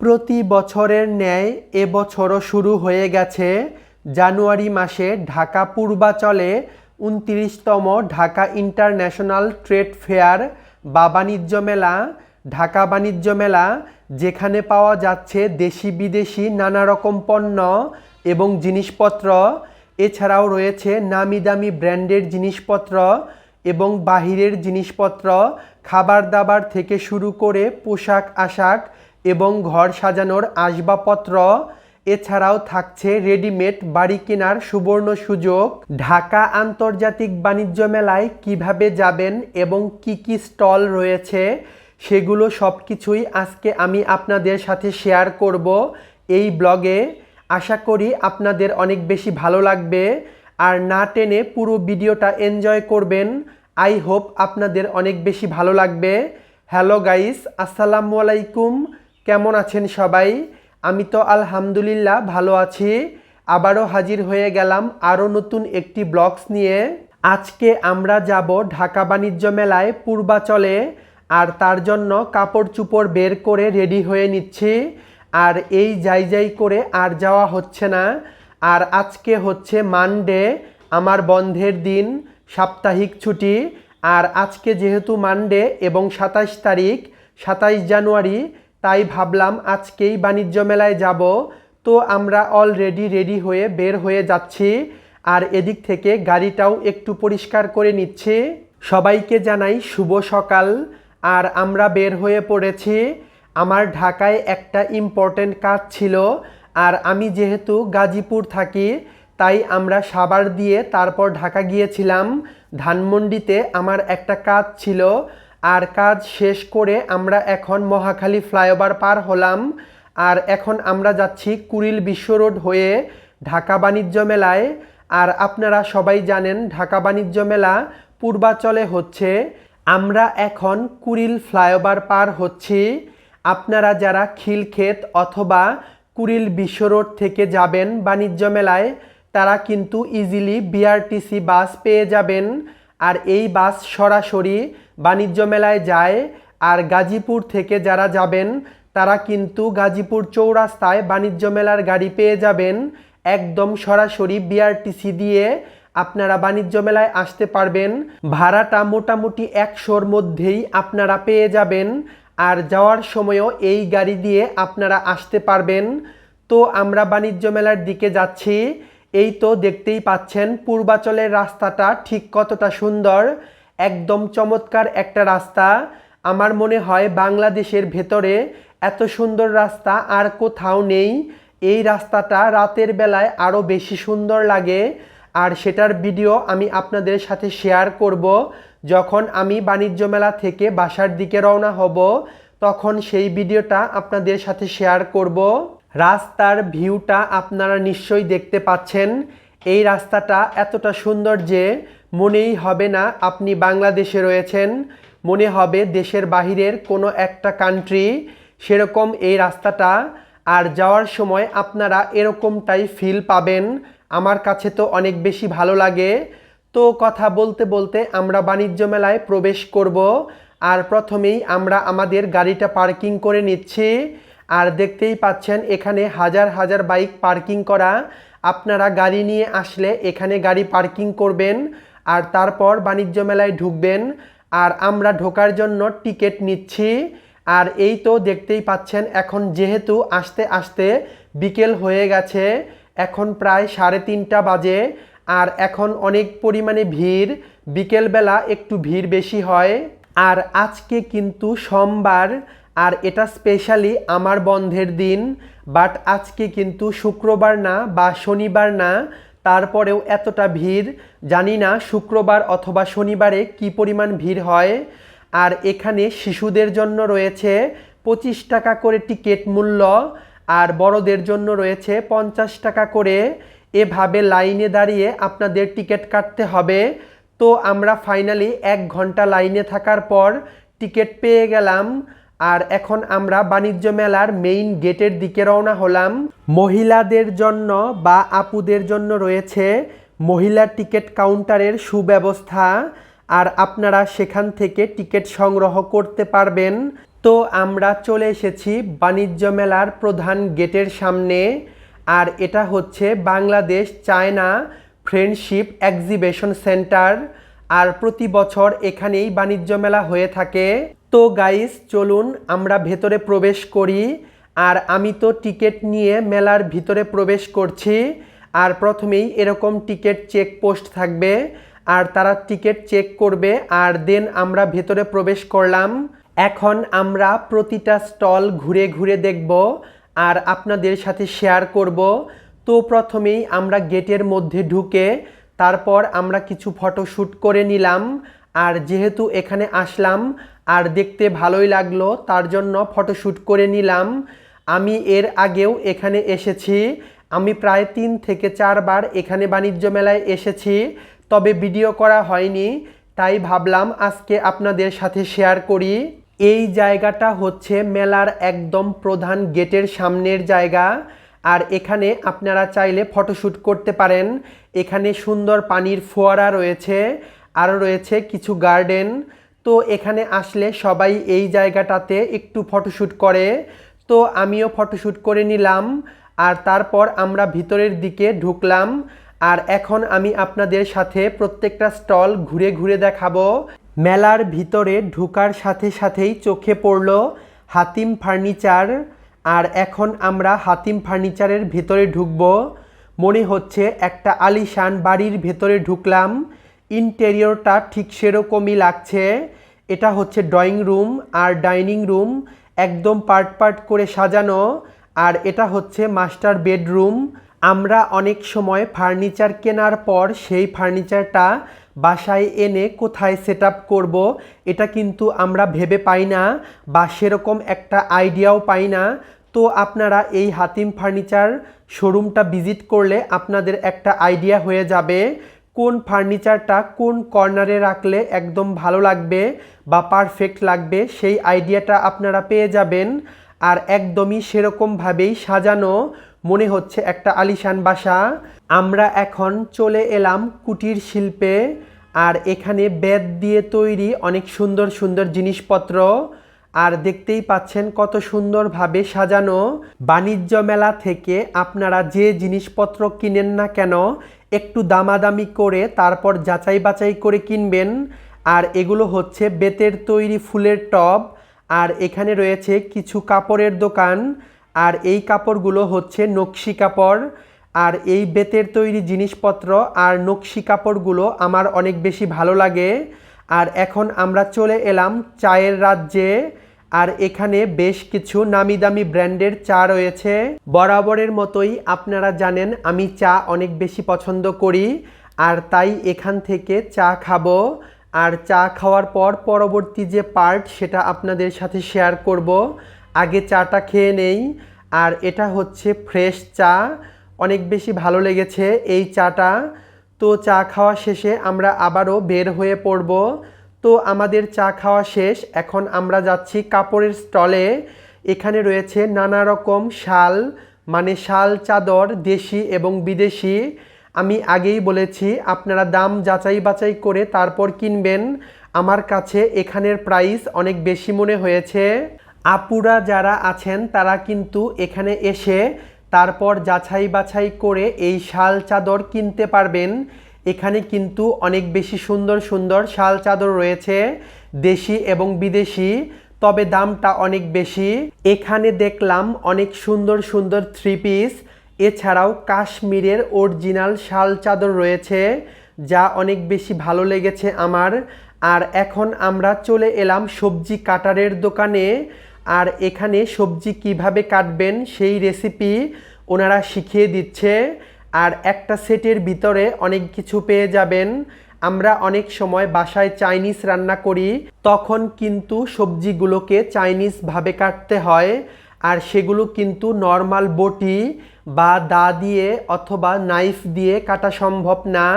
প্রতি বছরের ন্যায় এবছরও শুরু হয়ে গেছে। জানুয়ারি মাসে ঢাকা পূর্বাচলে উনত্রিশতম ঢাকা ইন্টারন্যাশনাল ট্রেড ফেয়ার বা বাণিজ্য মেলা, ঢাকা বাণিজ্য মেলা, যেখানে পাওয়া যাচ্ছে দেশি বিদেশি নানা রকম পণ্য এবং জিনিসপত্র। এছাড়াও রয়েছে নামি দামি ব্র্যান্ডের জিনিসপত্র এবং বাহিরের জিনিসপত্র। খাবার দাবার থেকে শুরু করে পোশাক আশাক এবং ঘর সাজানোর আসবাবপত্র। এছাড়াও থাকছে রেডিমেড বাড়ি কেনার সুবর্ণ সুযোগ। ঢাকা আন্তর্জাতিক বাণিজ্য মেলায় কীভাবে যাবেন এবং কি কি স্টল রয়েছে, সেগুলো সব কিছুই আজকে আমি আপনাদের সাথে শেয়ার করব এই ব্লগে। আশা করি আপনাদের অনেক বেশি ভালো লাগবে। আর না টেনে পুরো ভিডিওটা এনজয় করবেন। আই হোপ আপনাদের অনেক বেশি ভালো লাগবে। হ্যালো গাইস, আসসালামু আলাইকুম। কেমন আছেন সবাই? আমি তো আলহামদুলিল্লাহ ভালো আছি। আবারও হাজির হয়ে গেলাম আরও নতুন একটি ব্লগস নিয়ে। আজকে আমরা যাব ঢাকা বাণিজ্য মেলায় পূর্বাচলে, আর তার জন্য কাপড় চুপড় বের করে রেডি হয়ে নিচ্ছি। আর এই যাই যাই করে আর যাওয়া হচ্ছে না। আর আজকে হচ্ছে মানডে, আমার বন্ধের দিন, সাপ্তাহিক ছুটি। আর আজকে যেহেতু মানডে এবং সাতাশ তারিখ, সাতাইশ জানুয়ারি তাই ভাবলাম আজকেই বাণিজ্য মেলায় যাব। তো আমরা অলরেডি রেডি হয়ে বের হয়ে যাচ্ছি। আর এদিক থেকে গাড়িটাও একটু পরিষ্কার করে নিচ্ছি। সবাইকে জানাই শুভ সকাল। আর আমরা বের হয়ে পড়েছি। আমার ঢাকায় একটা ইম্পর্ট্যান্ট কাজ ছিল। আর আমি যেহেতু গাজীপুর থাকি, তাই আমরা সাবার দিয়ে তারপর ঢাকা গিয়েছিলাম। ধানমন্ডিতে আমার একটা কাজ ছিল। আর কাজ শেষ করে আমরা এখন মহাখালী ফ্লাইওভার পার হলাম। আর এখন আমরা যাচ্ছি কুড়িল বিশ্ব রোড হয়ে ঢাকা বাণিজ্য মেলায়। আর আপনারা সবাই জানেন ঢাকা বাণিজ্য মেলা পূর্বাচলে হচ্ছে। আমরা এখন কুড়িল ফ্লাইওভার পার হচ্ছি। আপনারা যারা খিলক্ষেত অথবা কুড়িল বিশ্ব রোড থেকে যাবেন বাণিজ্য মেলায়, তারা কিন্তু ইজিলি বিআরটিসি বাস পেয়ে যাবেন। আর এই বাস সরাসরি বাণিজ্য মেলায় যায় আর গাজীপুর থেকে যারা যাবেন, তারা কিন্তু গাজীপুর চৌরাস্তায় বাণিজ্য মেলার গাড়ি পেয়ে যাবেন। একদম সরাসরি বিআরটিসি দিয়ে আপনারা বাণিজ্য মেলায় আসতে পারবেন। ভাড়াটা মোটামুটি একশোর মধ্যেই আপনারা পেয়ে যাবেন আর যাওয়ার সময়ও এই গাড়ি দিয়ে আপনারা আসতে পারবেন। তো আমরা বাণিজ্য মেলার দিকে যাচ্ছি। এই তো দেখতেই পাচ্ছেন, পূর্বাচলের রাস্তাটা ঠিক কতটা সুন্দর। একদম চমৎকার একটা রাস্তা। আমার মনে হয় বাংলাদেশের ভেতরে এত সুন্দর রাস্তা আর কোথাও নেই। এই রাস্তাটা রাতের বেলায় আরও বেশি সুন্দর লাগে। আর সেটার ভিডিও আমি আপনাদের সাথে শেয়ার করব। যখন আমি বাণিজ্য মেলা থেকে বাসার দিকে রওনা হব, তখন সেই ভিডিওটা আপনাদের সাথে শেয়ার করব। রাস্তার ভিউটা আপনারা নিশ্চয়ই দেখতে পাচ্ছেন। এই রাস্তাটা এতটা সুন্দর যে মনেই হবে না আপনি বাংলাদেশে রয়েছেন। মনে হবে দেশের বাহিরের কোনো একটা কান্ট্রি সেরকম এই রাস্তাটা। আর যাওয়ার সময় আপনারা এরকমটাই ফিল পাবেন। আমার কাছে তো অনেক বেশি ভালো লাগে। তো কথা বলতে বলতে আমরা বাণিজ্য মেলায় প্রবেশ করব। আর প্রথমেই আমরা আমাদের গাড়িটা পার্কিং করে নিচ্ছি। আর দেখতেই পাচ্ছেন এখানে হাজার হাজার বাইক পার্কিং করা। আপনারা গাড়ি নিয়ে আসলে এখানে গাড়ি পার্কিং করবেন। আর তারপর বাণিজ্য মেলায় ঢুকবেন। আর আমরা ঢোকার জন্য টিকিট নিচ্ছি। আর এই তো দেখতেই পাচ্ছেন, এখন যেহেতু আসতে আসতে বিকেল হয়ে গেছে, এখন প্রায় সাড়ে তিনটা বাজে। আর এখন অনেক পরিমাণে ভিড়, বিকেলবেলা একটু ভিড় বেশি হয়। আর আজকে কিন্তু সোমবার, আর এটা স্পেশালি আমার বন্ধের দিন। বাট আজকে কিন্তু শুক্রবার না বা শনিবার না তারপরেও এতটা ভিড়, জানি না শুক্রবার অথবা শনিবারে কি পরিমাণ ভিড় হয়। আর এখানে শিশুদের জন্য রয়েছে পঁচিশ টাকা করে টিকিট মূল্য, আর বড়দের জন্য রয়েছে পঞ্চাশ টাকা করে। এভাবে লাইনে দাঁড়িয়ে আপনাদের টিকিট কাটতে হবে। তো আমরা ফাইনালি এক ঘণ্টা লাইনে থাকার পর টিকিট পেয়ে গেলাম। আর এখন আমরা বাণিজ্য মেলার মেইন গেটের দিকে রওনা হলাম। মহিলাদের জন্য বা আপুদের জন্য রয়েছে মহিলা টিকিট কাউন্টারের সুব্যবস্থা। আর আপনারা সেখান থেকে টিকিট সংগ্রহ করতে পারবেন। তো আমরা চলে এসেছি বাণিজ্য মেলার প্রধান গেটের সামনে। আর এটা হচ্ছে Bangladesh China friendship exhibition centre. আর প্রতি বছর এখানেই বাণিজ্য মেলা হয়ে থাকে। তো গাইস চলুন আমরা ভেতরে প্রবেশ করি। আর আমি তো টিকিট নিয়ে মেলার ভিতরে প্রবেশ করছি। আর প্রথমেই এরকম টিকিট চেক পোস্ট থাকবে। আর তারা টিকিট চেক করবে। আর দেন আমরা ভেতরে প্রবেশ করলাম। এখন আমরা প্রতিটা স্টল ঘুরে ঘুরে দেখব। আর আপনাদের সাথে শেয়ার করব। তো প্রথমেই আমরা গেটের মধ্যে ঢুকে তারপর আমরা কিছু ফটোশ্যুট করে নিলাম। আর যেহেতু এখানে আসলাম আর দেখতে ভালোই লাগল, তার জন্য ফটোশ্যুট করে নিলাম। আমি এর আগেও এখানে এসেছি। আমি প্রায় তিন থেকে চারবার এখানে বাণিজ্য মেলায় এসেছি, তবে ভিডিও করা হয়নি, তাই ভাবলাম আজকে আপনাদের সাথে শেয়ার করি। এই জায়গাটা হচ্ছে মেলার একদম প্রধান গেটের সামনের জায়গা, আর এখানে আপনারা চাইলে ফটোশ্যুট করতে পারেন। এখানে সুন্দর পানির ফোয়ারা রয়েছে, আরও রয়েছে কিছু গার্ডেন। তো এখানে আসলে সবাই এই জায়গাটাতে একটু ফটোশ্যুট করে। তো আমিও ফটোশ্যুট করে নিলাম। আর তারপর আমরা ভিতরের দিকে ঢুকলাম। আর এখন আমি আপনাদের সাথে প্রত্যেকটা স্টল ঘুরে ঘুরে দেখাবো। মেলার ভিতরে ঢুকার সাথে সাথেই চোখে পড়ল হাতিম ফার্নিচার। আর এখন আমরা হাতিম ফার্নিচারের ভেতরে ঢুকব। মনে হচ্ছে একটা আলিশান বাড়ির ভেতরে ঢুকলাম। ইন্টেরিয়রটা ঠিক সেরকমই লাগছে। এটা হচ্ছে ড্রয়িং রুম আর ডাইনিং রুম একদম পার্ট পার্ট করে সাজানো। আর এটা হচ্ছে মাস্টার বেডরুম আমরা অনেক সময় ফার্নিচার কেনার পর সেই ফার্নিচারটা বাসায় এনে কোথায় সেট আপ করব, এটা কিন্তু আমরা ভেবে পাই না বা সেরকম একটা আইডিয়াও পাই না। তো আপনারা এই হাতিম ফার্নিচার শোরুমটা ভিজিট করলে আপনাদের একটা আইডিয়া হয়ে যাবে। কোন ফার্নিচারটা কোন কর্নারে রাখলে একদম ভালো লাগবে বা পারফেক্ট লাগবে, সেই আইডিয়াটা আপনারা পেয়ে যাবেন। আর একদমই সেরকমভাবেই সাজানো মনে হচ্ছে একটা আলিশান বাসা। আমরা এখন চলে এলাম কুটির শিল্পে। আর এখানে বেত দিয়ে তৈরি অনেক সুন্দর সুন্দর জিনিসপত্র। আর দেখতেই পাচ্ছেন কত সুন্দরভাবে সাজানো। বাণিজ্য মেলা থেকে আপনারা যে জিনিসপত্র কিনেন না কেন একটু দামাদামি করে তারপর যাচাই বাছাই করে কিনবেন। আর এগুলো হচ্ছে বেতের তৈরি ফুলের টব। আর এখানে রয়েছে কিছু কাপড়ের দোকান। আর এই কাপড়গুলো হচ্ছে নকশি কাপড়। আর এই বেতের তৈরি জিনিসপত্র আর নকশি কাপড়গুলো আমার অনেক বেশি ভালো লাগে। আর এখন আমরা চলে এলাম চায়ের রাজ্যে। আর এখানে বেশ কিছু নামি দামি ব্র্যান্ডের চা রয়েছে। বরাবরের মতোই আপনারা জানেন, আমি চা অনেক বেশি পছন্দ করি আর তাই এখান থেকে চা খাব। আর চা খাওয়ার পর পরবর্তী যে পার্ট, সেটা আপনাদের সাথে শেয়ার করব। আগে চাটা খেয়ে নেই। আর এটা হচ্ছে ফ্রেশ চা। অনেক বেশি ভালো লেগেছে এই চাটা। তো চা খাওয়া শেষে আমরা আবারও বের হয়ে পড়ব। তো আমাদের চা খাওয়া শেষ। এখন আমরা যাচ্ছি কাপড়ের স্টলে। এখানে রয়েছে নানা রকম শাল মানে শাল, চাদর, দেশি এবং বিদেশি। আমি আগেই বলেছি, আপনারা দাম যাচাই বাছাই করে তারপর কিনবেন। আমার কাছে এখানের প্রাইস অনেক বেশি মনে হয়েছে। আপুরা যারা আছেন, তারা কিন্তু এখানে এসে তারপর যাচাই বাছাই করে এই শাল, চাদর কিনতে পারবেন। এখানে কিন্তু অনেক বেশি সুন্দর সুন্দর শাল চাদর রয়েছে, দেশি এবং বিদেশি, তবে দামটা অনেক বেশি। এখানে দেখলাম অনেক সুন্দর সুন্দর থ্রি পিস এছাড়াও কাশ্মীরের অরিজিনাল শাল চাদর রয়েছে, যা অনেক বেশি ভালো লেগেছে আমার। আর এখন আমরা চলে এলাম সবজি কাটারের দোকানে। আর এখানে সবজি কীভাবে কাটবেন সেই রেসিপি ওনারা শিখিয়ে দিচ্ছে। আর একটা সেটের ভিতরে অনেক কিছু পেয়ে যাবেন। আমরা অনেক সময় বাসায় চাইনিজ রান্না করি, তখন কিন্তু সবজিগুলোকে চাইনিজভাবে কাটতে হয়। আর সেগুলো কিন্তু নর্মাল বটি বা দা দিয়ে অথবা নাইফ দিয়ে কাটা সম্ভব না।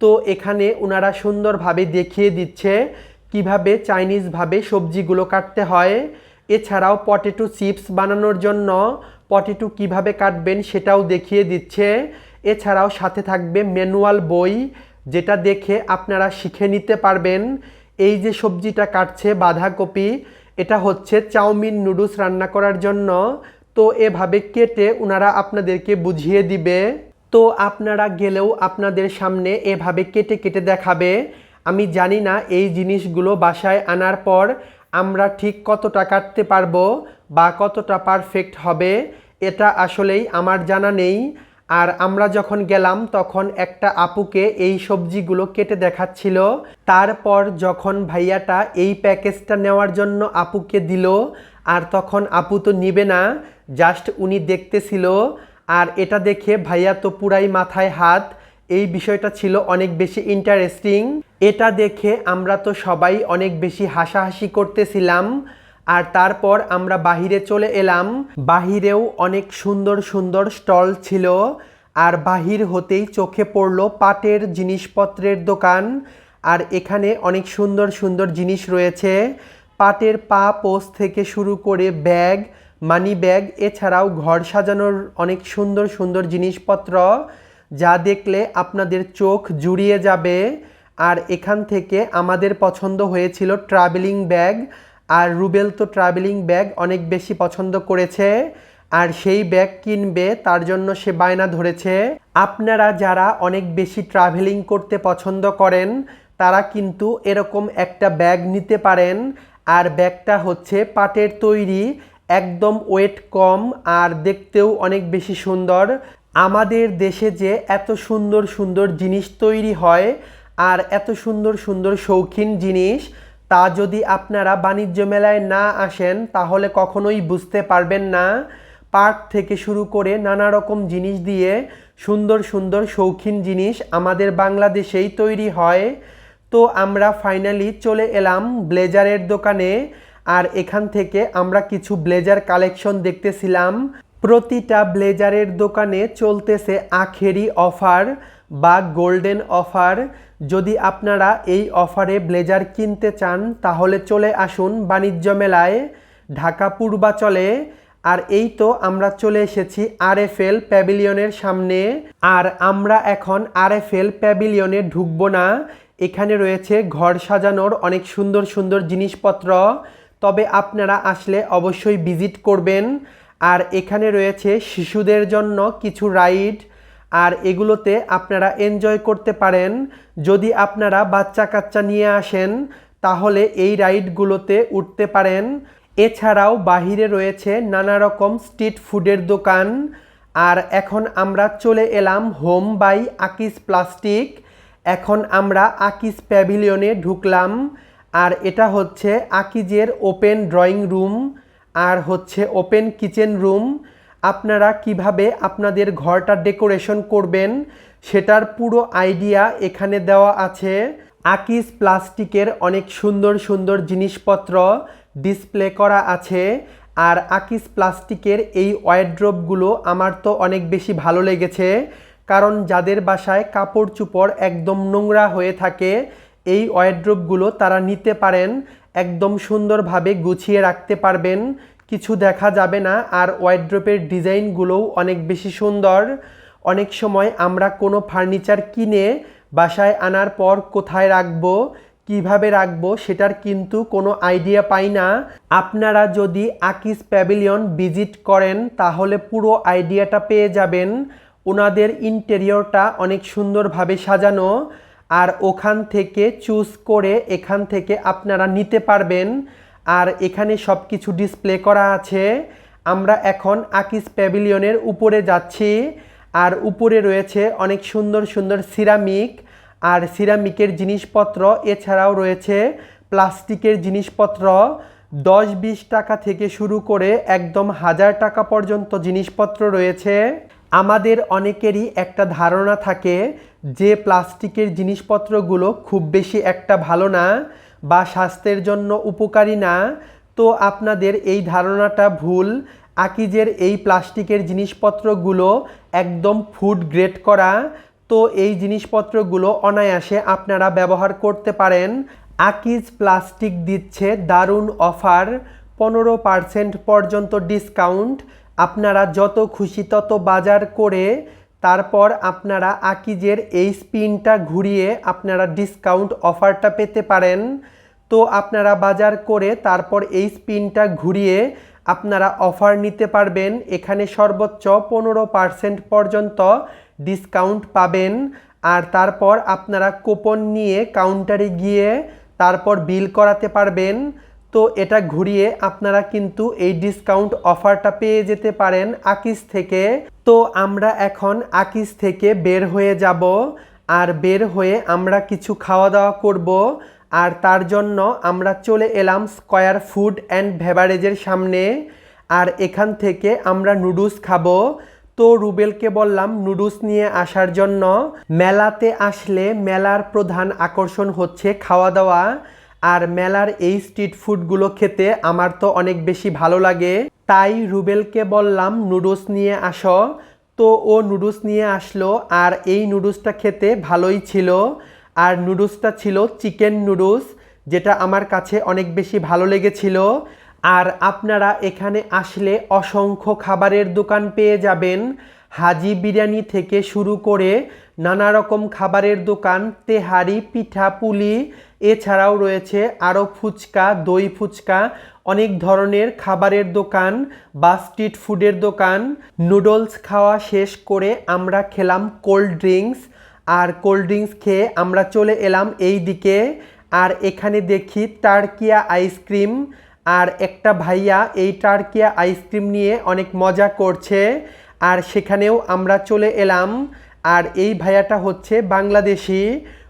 তো এখানে ওনারা সুন্দরভাবে দেখিয়ে দিচ্ছে কীভাবে চাইনিজভাবে সবজিগুলো কাটতে হয়। এছাড়াও পটেটো চিপস বানানোর জন্য পটেটো কীভাবে কাটবেন সেটাও দেখিয়ে দিচ্ছে। এছাড়াও সাথে থাকবে ম্যানুয়াল বই, যেটা দেখে আপনারা শিখে নিতে পারবেন। এই যে সবজিটা কাটছে বাঁধাকপি, এটা হচ্ছে চাউমিন নুডলস রান্না করার জন্য। তো এভাবে কেটে ওনারা আপনাদেরকে বুঝিয়ে দিবে। তো আপনারা গেলেও আপনাদের সামনে এভাবে কেটে কেটে দেখাবে। আমি জানি না এই জিনিসগুলো বাসায় আনার পর আমরা ঠিক কতটা কাটতে পারব বা কতটা পারফেক্ট হবে। এটা আসলেই আমার জানা নেই। আর আমরা যখন গেলাম, তখন একটা আপুকে এই সবজিগুলো কেটে দেখাচ্ছিল। তারপর যখন ভাইয়াটা এই প্যাকেজটা নেওয়ার জন্য আপুকে দিল, আর তখন আপু তো নিবে না, জাস্ট উনি দেখতেছিল। আর এটা দেখে ভাইয়া তো পুরাই মাথায় হাত। এই বিষয়টা ছিল অনেক বেশি ইন্টারেস্টিং এটা দেখে আমরা তো সবাই অনেক বেশি হাসাহাসি করতেছিলাম। আর তারপর আমরা বাহিরে চলে এলাম। বাহিরেও অনেক সুন্দর সুন্দর স্টল ছিল। আর বাহির হতেই চোখে পড়ল পাটের জিনিসপত্রের দোকান। আর এখানে অনেক সুন্দর সুন্দর জিনিস রয়েছে। পাটের পা পোস্ট থেকে শুরু করে ব্যাগ, মানি ব্যাগ, এছাড়াও ঘর সাজানোর অনেক সুন্দর সুন্দর জিনিসপত্র, যা দেখলে আপনাদের চোখ জুড়িয়ে যাবে। আর এখান থেকে আমাদের পছন্দ হয়েছিল ট্রাভেলিং ব্যাগ আর রুবেল তো ট্রাভেলিং ব্যাগ অনেক বেশি পছন্দ করেছে, আর সেই ব্যাগ কিনবে তার জন্য সে বায়না ধরেছে। আপনারা যারা অনেক বেশি ট্রাভেলিং করতে পছন্দ করেন, তারা কিন্তু এরকম একটা ব্যাগ নিতে পারেন। আর ব্যাগটা হচ্ছে পাটের তৈরি, একদম ওয়েট কম আর দেখতেও অনেক বেশি সুন্দর। আমাদের দেশে যে এত সুন্দর সুন্দর জিনিস তৈরি হয়, আর এত সুন্দর সুন্দর শৌখিন জিনিস তা যদি আপনারা বাণিজ্য মেলায় না আসেন, তাহলে কখনোই বুঝতে পারবেন না। পার্ক থেকে শুরু করে নানা রকম জিনিস দিয়ে সুন্দর সুন্দর শৌখিন জিনিস আমাদের বাংলাদেশেই তৈরি হয়। তো আমরা ফাইনালি চলে এলাম ব্লেজারের দোকানে, আর এখান থেকে আমরা কিছু ব্লেজার কালেকশন দেখতেছিলাম। প্রতিটা ব্লেজারের দোকানে চলতেছে আখেরি অফার। বা গোল্ডেন অফার। যদি আপনারা এই অফারে ব্লেজার কিনতে চান, তাহলে চলে আসুন বাণিজ্য মেলায়, ঢাকা পূর্বাচলে। আর এই তো আমরা চলে এসেছি আর এফ এল প্যাভিলিয়নের সামনে। আর আমরা এখন আর এফ এল প্যাভিলিয়নে ঢুকবো না। এখানে রয়েছে ঘর সাজানোর অনেক সুন্দর সুন্দর জিনিসপত্র। তবে আপনারা আসলে অবশ্যই ভিজিট করবেন। আর এখানে রয়েছে শিশুদের জন্য কিছু রাইড আর এগুলোতে আপনারা এনজয় করতে পারেন। যদি আপনারা বাচ্চা কাচ্চা নিয়ে আসেন, তাহলে এই রাইডগুলোতে উঠতে পারেন। এছাড়াও বাহিরে রয়েছে নানা রকম স্ট্রিট ফুডের দোকান। আর এখন আমরা চলে এলাম হোম বাই আকিস প্লাস্টিক এখন আমরা আকিস প্যাভিলিয়নে ঢুকলাম। আর এটা হচ্ছে আকিজের ওপেন ড্রয়িং রুম আর হচ্ছে ওপেন কিচেন রুম আপনারা কীভাবে আপনাদের ঘরটা ডেকোরেশন করবেন সেটার পুরো আইডিয়া এখানে দেওয়া আছে। আকিস প্লাস্টিকের অনেক সুন্দর সুন্দর জিনিসপত্র ডিসপ্লে করা আছে। আর আকিস প্লাস্টিকের এই ওয়ারড্রপগুলো আমার তো অনেক বেশি ভালো লেগেছে। কারণ যাদের বাসায় কাপড় চুপড় একদম নোংরা হয়ে থাকে, এই ওয়ারড্রপগুলো তারা নিতে পারেন, একদম সুন্দরভাবে গুছিয়ে রাখতে পারবেন। কিছু দেখা যাবে না, আর ওয়ারড্রপের ডিজাইনগুলোও অনেক বেশি সুন্দর। অনেক সময় আমরা কোনো ফার্নিচার কিনে বাসায় আনার পর কোথায় রাখব, কীভাবে রাখব, সেটার কিন্তু কোনো আইডিয়া পাই না। আপনারা যদি আকিস প্যাভিলিয়ন ভিজিট করেন, তাহলে পুরো আইডিয়াটা পেয়ে যাবেন। ওনাদের ইন্টেরিয়রটা অনেক সুন্দরভাবে সাজানো, আর ওখান থেকে চুজ করে এখান থেকে আপনারা নিতে পারবেন। আর এখানে সব কিছু ডিসপ্লে করা আছে। আমরা এখন আকিস প্যাভিলিয়নের উপরে যাচ্ছি। আর উপরে রয়েছে অনেক সুন্দর সুন্দর সিরামিক আর সিরামিকের জিনিসপত্র, এছাড়াও রয়েছে প্লাস্টিকের জিনিসপত্র। দশ বিশ টাকা থেকে শুরু করে একদম হাজার টাকা পর্যন্ত জিনিসপত্র রয়েছে। আমাদের অনেকেরই একটা ধারণা থাকে যে প্লাস্টিকের জিনিসপত্রগুলো খুব বেশি একটা ভালো না। বা স্বাস্থ্যের জন্য উপকারী না, তো আপনাদের এই ধারণাটা ভুল। আকিজের এই প্লাস্টিকের জিনিসপত্রগুলো একদম ফুড গ্রেড করা। তো এই জিনিসপত্রগুলো অনায়াসে আপনারা ব্যবহার করতে পারেন। আকিজ প্লাস্টিক দিচ্ছে দারুণ অফার। পনেরো পার্সেন্ট পর্যন্ত ডিসকাউন্ট আপনারা যত খুশি তত বাজার করে তারপর আপনারা আকিজের এই স্পিনটা ঘুরিয়ে আপনারা ডিসকাউন্ট অফারটা পেতে পারেন। তো আপনারা বাজার করে তারপর এই স্পিনটা ঘুরিয়ে আপনারা অফার নিতে পারবেন। এখানে সর্বোচ্চ পনেরো পার্সেন্ট পর্যন্ত ডিসকাউন্ট পাবেন। আর তারপর আপনারা কুপন নিয়ে কাউন্টারে গিয়ে তারপর বিল করাতে পারবেন। তো এটা ঘুরিয়ে আপনারা কিন্তু এই ডিসকাউন্ট অফারটা পেয়ে যেতে পারেন আকিস থেকে। তো আমরা এখন আকিস থেকে বের হয়ে যাব। আর বের হয়ে আমরা কিছু খাওয়া দাওয়া করব। আর তার জন্য আমরা চলে এলাম স্কয়ার ফুড অ্যান্ড বেভারেজের সামনে। আর এখান থেকে আমরা নুডলস খাব। তো রুবেলকে বললাম নুডলস নিয়ে আসার জন্য। মেলাতে আসলে মেলার প্রধান আকর্ষণ হচ্ছে খাওয়া দাওয়া আর মেলার এই স্ট্রিট ফুডগুলো খেতে আমার তো অনেক বেশি ভালো লাগে। তাই রুবেলকে বললাম নুডলস নিয়ে আসো। তো ও নুডলস নিয়ে আসলো আর এই নুডলসটা খেতে ভালোই ছিল। আর নুডলসটা ছিল চিকেন নুডলস, যেটা আমার কাছে অনেক বেশি ভালো লেগেছিল। আর আপনারা এখানে আসলে অসংখ্য খাবারের দোকান পেয়ে যাবেন। হাজি বিরিয়ানি থেকে শুরু করে নানা রকম খাবারের দোকান, তেহারি, পিঠা, পুলি, এছাড়াও রয়েছে আরও ফুচকা, দই ফুচকা, অনেক ধরনের খাবারের দোকান বা স্ট্রিট ফুডের দোকান। নুডলস খাওয়া শেষ করে আমরা খেলাম কোল্ড ড্রিঙ্কস। আর কোল্ড ড্রিঙ্কস খেয়ে আমরা চলে এলাম এই দিকে। আর এখানে দেখি টার্কিয়া আইসক্রিম আর একটা ভাইয়া এই টার্কিয়া আইসক্রিম নিয়ে অনেক মজা করছে। আর সেখানেও আমরা চলে এলাম। আর এই ভাইয়াটা হচ্ছে বাংলাদেশি।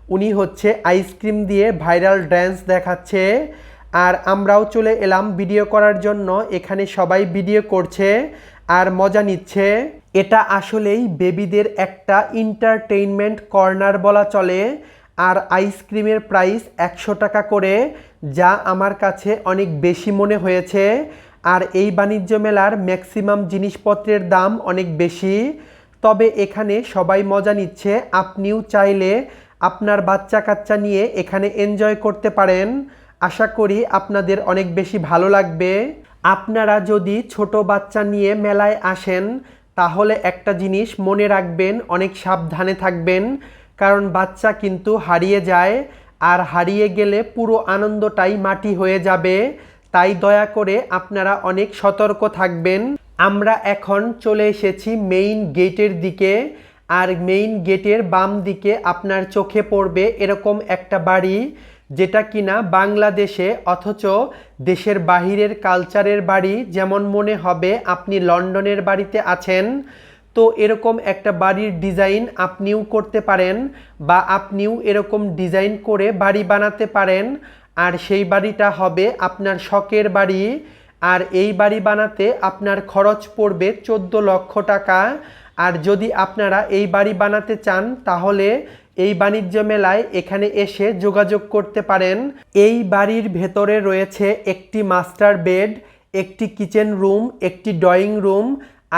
উনি হচ্ছে আইসক্রিম দিয়ে ভাইরাল ড্যান্স দেখাচ্ছে। আর আমরাও চলে এলাম ভিডিও করার জন্য। এখানে সবাই ভিডিও করছে আর মজা নিচ্ছে। এটা আসলেই বেবিদের একটা এন্টারটেইনমেন্ট কর্নার বলা চলে, আর আইসক্রিমের প্রাইস একশো টাকা করে, যা আমার কাছে অনেক বেশি মনে হয়েছে। আর এই বাণিজ্য মেলার ম্যাক্সিমাম জিনিসপত্রের দাম অনেক বেশি। তবে এখানে সবাই মজা নিচ্ছে, আপনিও চাইলে আপনার বাচ্চা কাচ্চা নিয়ে এখানে এনজয় করতে পারেন। আশা করি আপনাদের অনেক বেশি ভালো লাগবে। আপনারা যদি ছোট বাচ্চা নিয়ে মেলায় আসেন তাহলে একটা জিনিস মনে রাখবেন, অনেক সাবধানে থাকবেন, কারণ বাচ্চা কিন্তু হারিয়ে যায় আর হারিয়ে গেলে পুরো আনন্দটাই মাটি হয়ে যাবে। তাই দয়া করে আপনারা অনেক সতর্ক থাকবেন। আমরা এখন চলে এসেছি মেইন গেটের দিকে আর মেইন গেটের বাম দিকে আপনার চোখে পড়বে এরকম একটা বাড়ি। যেটা কিনা বাংলাদেশে অথচ দেশের বাহিরের কালচারের বাড়ি যেমন মনে হবে আপনি লন্ডনের বাড়িতে আছেন, তো এরকম একটা বাড়ির ডিজাইন আপনিও করতে পারেন বা আপনিও এরকম ডিজাইন করে বাড়ি বানাতে পারেন। আর সেই বাড়িটা হবে আপনার শখের বাড়ি। আর এই বাড়ি বানাতে আপনার খরচ পড়বে চোদ্দ লক্ষ টাকা। আর যদি আপনারা এই বাড়ি বানাতে চান, তাহলে এই বাণিজ্য মেলায় এখানে এসে যোগাযোগ করতে পারেন। এই বাড়ির ভেতরে রয়েছে একটি মাস্টার বেড, একটি কিচেন রুম, একটি ড্রয়িং রুম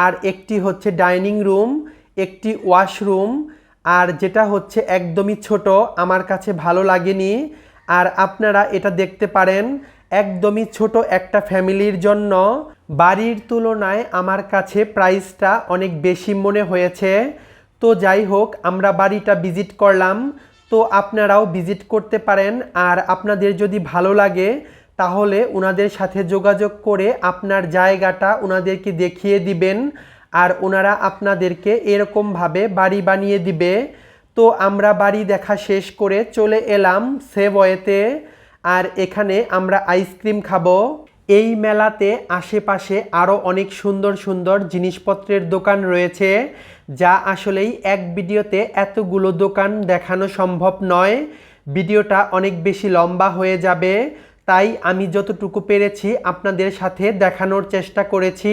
আর একটি হচ্ছে ডাইনিং রুম, একটি ওয়াশরুম। আর যেটা হচ্ছে একদমই ছোট, আমার কাছে ভালো লাগেনি। আর আপনারা এটা দেখতে পারেন, একদমই ছোট একটা ফ্যামিলির জন্য। বাড়ির তুলনায় আমার কাছে প্রাইসটা অনেক বেশি মনে হয়েছে। তো যাই হোক, আমরা বাড়িটা ভিজিট করলাম। তো আপনারাও ভিজিট করতে পারেন। আর আপনাদের যদি ভালো লাগে, তাহলে ওনাদের সাথে যোগাযোগ করে আপনার জায়গাটা ওনাদেরকে দেখিয়ে দিবেন। আর ওনারা আপনাদেরকে এরকমভাবে বাড়ি বানিয়ে দিবে। তো আমরা বাড়ি দেখা শেষ করে চলে এলাম সেবয়েতে আর এখানে আমরা আইসক্রিম খাব। এই মেলাতে আশেপাশে আরও অনেক সুন্দর সুন্দর জিনিসপত্রের দোকান রয়েছে। যা আসলেই এক ভিডিওতে এতগুলো দোকান দেখানো সম্ভব নয়। ভিডিওটা অনেক বেশি লম্বা হয়ে যাবে। তাই আমি যতটুকু পেরেছি আপনাদের সাথে দেখানোর চেষ্টা করেছি।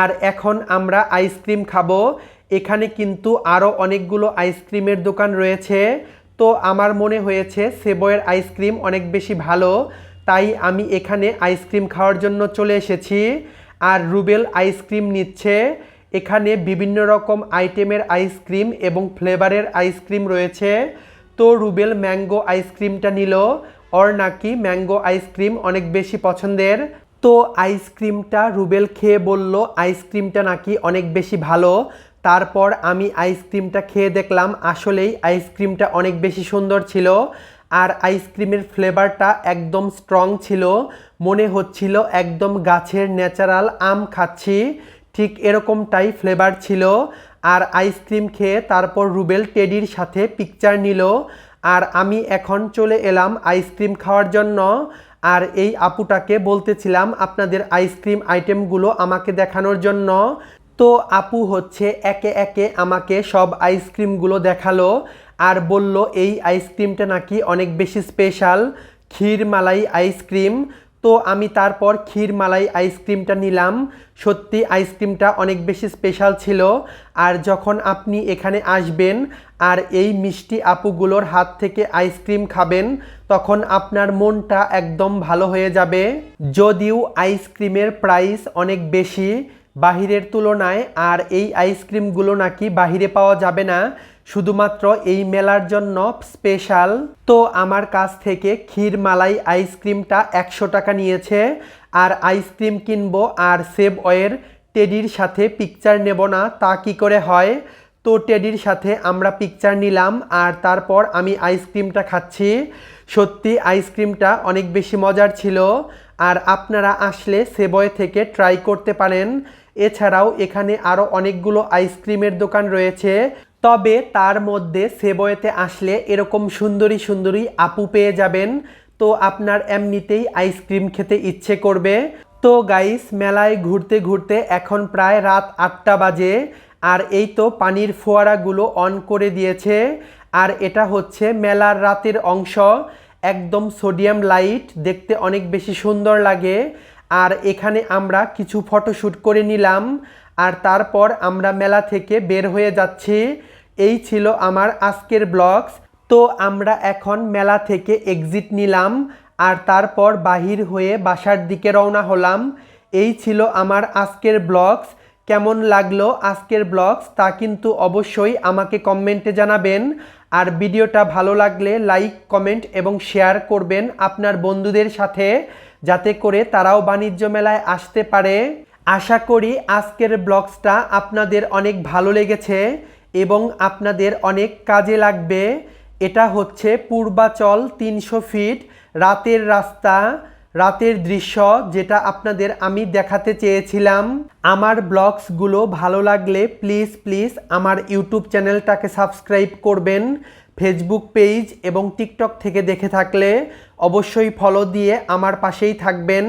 আর এখন আমরা আইসক্রিম খাব। এখানে কিন্তু আরও অনেকগুলো আইসক্রিমের দোকান রয়েছে। তো আমার মনে হয়েছে সেবয়ের আইসক্রিম অনেক বেশি ভালো। তাই আমি এখানে আইসক্রিম খাওয়ার জন্য চলে এসেছি। আর রুবেল আইসক্রিম নিচ্ছে। এখানে বিভিন্ন রকম আইটেমের আইসক্রিম এবং ফ্লেভারের আইসক্রিম রয়েছে। তো রুবেল ম্যাঙ্গো আইসক্রিমটা নিল। ওর নাকি ম্যাঙ্গো আইসক্রিম অনেক বেশি পছন্দের। তো আইসক্রিমটা রুবেল খেয়ে বলল, আইসক্রিমটা নাকি অনেক বেশি ভালো। তারপর আমি আইসক্রিমটা খেয়ে দেখলাম, আসলেই আইসক্রিমটা অনেক বেশি সুন্দর ছিল আর আইসক্রিমের ফ্লেভারটা একদম স্ট্রং ছিল। মনে হচ্ছিল একদম গাছের ন্যাচারাল আম খাচ্ছি। ঠিক এরকমটাই ফ্লেভার ছিল। আর আইসক্রিম খেয়ে তারপর রুবেল টেডির সাথে পিকচার নিল। আর আমি এখন চলে এলাম আইসক্রিম খাওয়ার জন্য। আর এই আপুটাকে বলতেছিলাম, আপনাদের আইসক্রিম আইটেমগুলো আমাকে দেখানোর জন্য। তো আপু হচ্ছে একে একে আমাকে সব আইসক্রিমগুলো দেখাল। আর বলল, এই আইসক্রিমটা নাকি অনেক বেশি স্পেশাল ক্ষীর মালাই আইসক্রিম তো আমি তারপর ক্ষীর মালাই আইসক্রিমটা নিলাম। সত্যি আইসক্রিমটা অনেক বেশি স্পেশাল ছিল। আর যখন আপনি এখানে আসবেন আর এই মিষ্টি আপুগুলোর হাত থেকে আইসক্রিম খাবেন, তখন আপনার মনটা একদম ভালো হয়ে যাবে। যদিও আইসক্রিমের প্রাইস অনেক বেশি, বাহিরের তুলনায় আর এই আইসক্রিমগুলো নাকি বাহিরে পাওয়া যাবে না। শুধুমাত্র এই মেলার জন্য স্পেশাল। তো আমার কাছ থেকে ক্ষীর মালাই আইসক্রিমটা একশো টাকা নিয়েছে। আর আইসক্রিম কিনবো আর সেব ওয়ের টেডির সাথে পিকচার নেব না, তা কি করে হয়? তো টেডির সাথে আমরা পিকচার নিলাম আর তারপর আমি আইসক্রিমটা খাচ্ছি। সত্যি আইসক্রিমটা অনেক বেশি মজার ছিল। আর আপনারা আসলে সেবয় থেকে ট্রাই করতে পারেন। এছাড়াও এখানে আরও অনেকগুলো আইসক্রিমের দোকান রয়েছে। তবে তার মধ্যে সেবয়েতে আসলে এরকম সুন্দরী সুন্দরী আপু পেয়ে যাবেন। তো আপনার এমনিতেই আইসক্রিম খেতে ইচ্ছে করবে। তো গাইস মেলায় ঘুরতে ঘুরতে এখন প্রায় রাত আটটা বাজে। আর এই তো পানির ফোয়ারাগুলো অন করে দিয়েছে। আর এটা হচ্ছে মেলার রাতের অংশ। একদম সোডিয়াম লাইট দেখতে অনেক বেশি সুন্দর লাগে। আর এখানে আমরা কিছু ফটোশ্যুট করে নিলাম। আর তারপর আমরা মেলা থেকে বের হয়ে যাচ্ছি। এই ছিল আমার আজকের ব্লগস। তো আমরা এখন মেলা থেকে এক্সিট নিলাম আর তারপর বাহির হয়ে বাসার দিকে রওনা হলাম। এই ছিল আমার আজকের ব্লগস। কেমন লাগল আজকের ব্লগস তা কিন্তু অবশ্যই আমাকে কমেন্টে জানাবেন। আর ভিডিওটা ভালো লাগলে লাইক, কমেন্ট এবং শেয়ার করবেন আপনার বন্ধুদের সাথে, যাতে করে তারাও বাণিজ্য মেলায় আসতে পারে। আশা করি আজকের ব্লগসটা আপনাদের অনেক ভালো লেগেছে। এবং আপনাদের অনেক কাজে লাগবে। এটা হচ্ছে পূর্বাচল তিনশো ফিট, রাতের রাস্তা, রাতের দৃশ্য যেটা আপনাদের আমি দেখাতে চেয়েছিলাম। আমার ব্লগসগুলো ভালো লাগলে প্লিজ প্লিজ আমার ইউটিউব চ্যানেলটাকে সাবস্ক্রাইব করবেন, ফেসবুক পেজ এবং টিকটক থেকে দেখে থাকলে অবশ্যই ফলো দিয়ে আমার পাশেই থাকবেন।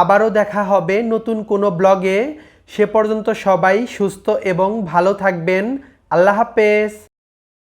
আবারও দেখা হবে নতুন কোনো ব্লগে। সে পর্যন্ত সবাই সুস্থ এবং ভালো থাকবেন। আল্লাহ হাফেজ।